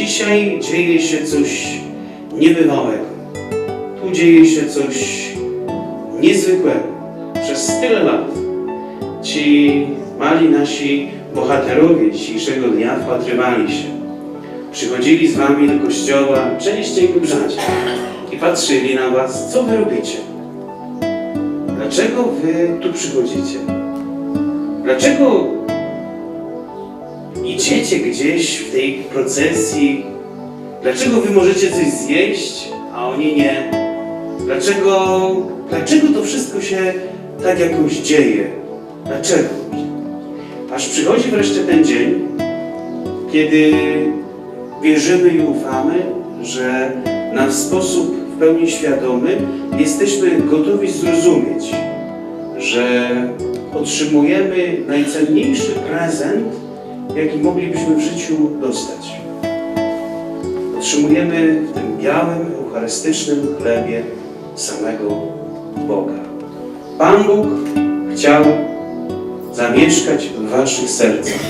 dzisiaj dzieje się coś niebywałego. Tu dzieje się coś niezwykłego. Przez tyle lat ci mali nasi bohaterowie dzisiejszego dnia wpatrywali się. Przychodzili z wami do kościoła, częściej lub rzadziej i patrzyli na was, co wy robicie. Dlaczego wy tu przychodzicie? Dlaczego idziecie gdzieś w tej procesji? Dlaczego wy możecie coś zjeść, a oni nie? Dlaczego, dlaczego to wszystko się tak jakoś dzieje? Dlaczego? Aż przychodzi wreszcie ten dzień, kiedy wierzymy i ufamy, że na sposób w pełni świadomy jesteśmy gotowi zrozumieć, że otrzymujemy najcenniejszy prezent, jaki moglibyśmy w życiu dostać. Otrzymujemy w tym białym, eucharystycznym chlebie samego Boga. Pan Bóg chciał zamieszkać w waszych sercach.